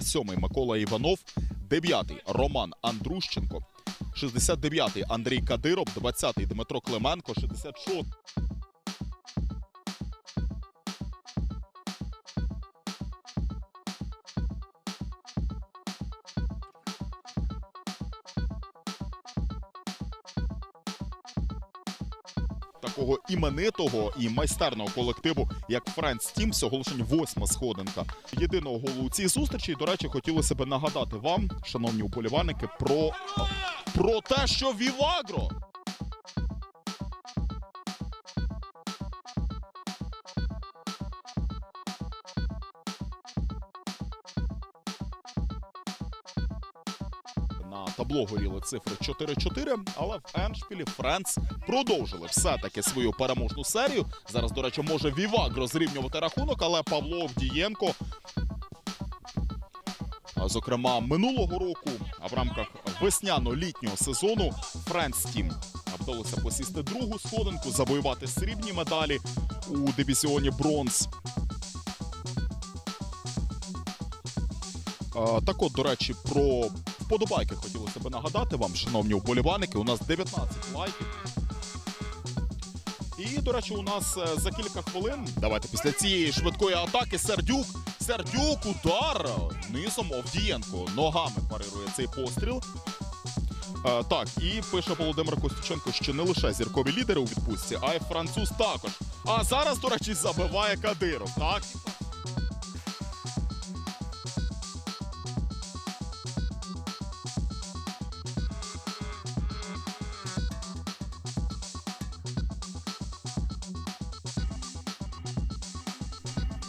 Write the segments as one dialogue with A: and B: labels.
A: 7 Микола Іванов, дев'ятий. Роман Андрущенко, 69 Андрій Кадиров, 20 Дмитро Клименко, 66 такого іменитого і майстерного колективу, як Френс Тім, оголошень восьма сходинка єдиного голу у цій зустрічі. До речі, хотілося б нагадати вам, шановні уболівальники, про, про те, що Вівагро На табло горіли цифри 4-4, але в Еншпілі Френц продовжили все-таки свою переможну серію. Зараз, до речі, може Вівак розрівнювати рахунок, але Павло Овдієнко, зокрема, минулого року, а в рамках весняно-літнього сезону Френц Тім вдалося посісти другу сходинку, завоювати срібні медалі у дивізіоні бронз. Так от, до речі, про вподобайки хотілося б нагадати вам, шановні вболівальники. У нас 19 лайків. І, до речі, у нас е, за кілька хвилин. Давайте після цієї швидкої атаки Сердюк. Сердюк, удар низом Овдієнко. Ногами парирує цей постріл. Е, так, і пише Володимир Костюченко, що не лише зіркові лідери у відпустці, а й француз також. А зараз, до речі, забиває Кадиров. Так,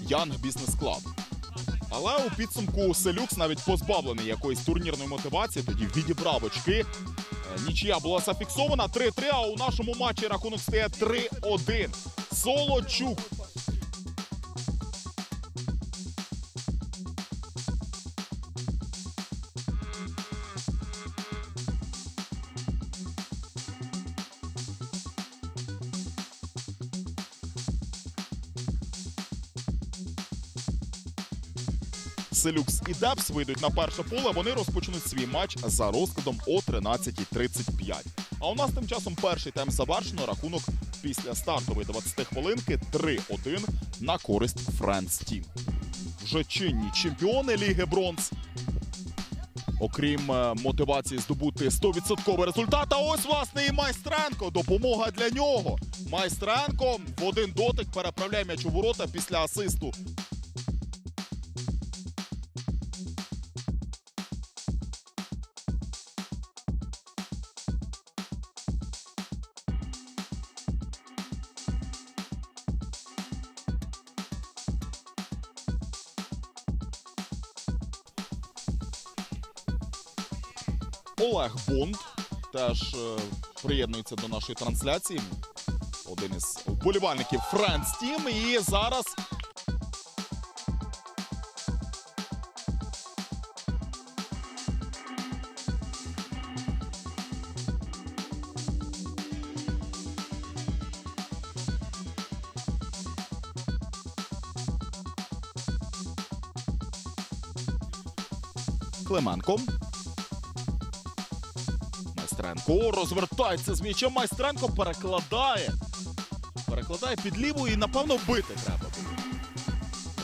A: Янг Бізнес Клаб. Але у підсумку Селюкс навіть позбавлений якоїсь турнірної мотивації, тоді відібрав очки. Е, Нічия була зафіксована 3-3, а у нашому матчі рахунок стає 3-1. Солочук. Селюкс і Депс вийдуть на перше поле. Вони розпочнуть свій матч за розкладом о 13.35. А у нас тим часом перший тайм завершено. Рахунок після стартової 20 хвилинки 3-1 на користь Френс Тім. Вже чинні чемпіони Ліги Бронз. Окрім е, мотивації здобути 100% результат, а ось власне і Майстренко. Допомога для нього. Майстренко в один дотик переправляє м'яч у ворота після асисту Олег Бонд теж е, приєднується до нашої трансляції. Один із вболівальників Френс Тім. І зараз Клименко. Майстренко розвертається з м'ячем. Майстренко перекладає. Перекладає під ліву і, напевно, бити треба.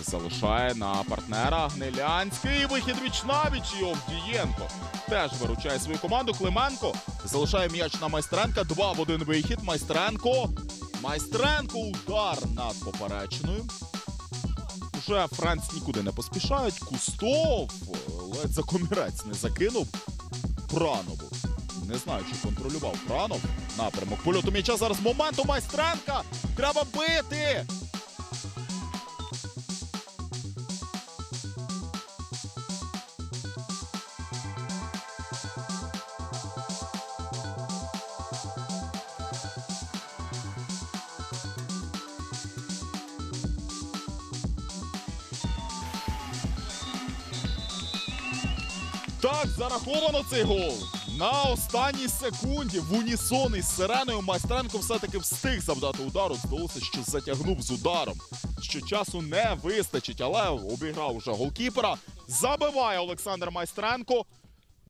A: Залишає на партнера Гнилянський. Вихід віч навіч і Овдієнко. Теж виручає свою команду. Клименко залишає м'яч на Майстренка. Два в один вихід. Майстренко. Майстренко. Удар над поперечною. Уже Франц нікуди не поспішають. Кустов е, ледь за комірець не закинув. Пранову. Не знаю, чи контролював Пранов. Напрямок польоту м'яча. Зараз момент у майстренка. Треба бити. Так, зараховано цей гол. На останній секунді в унісон із сиреною майстренко все-таки встиг завдати удару. Здалося, що затягнув з ударом, що часу не вистачить, але обіграв уже голкіпера. Забиває Олександр Майстренко.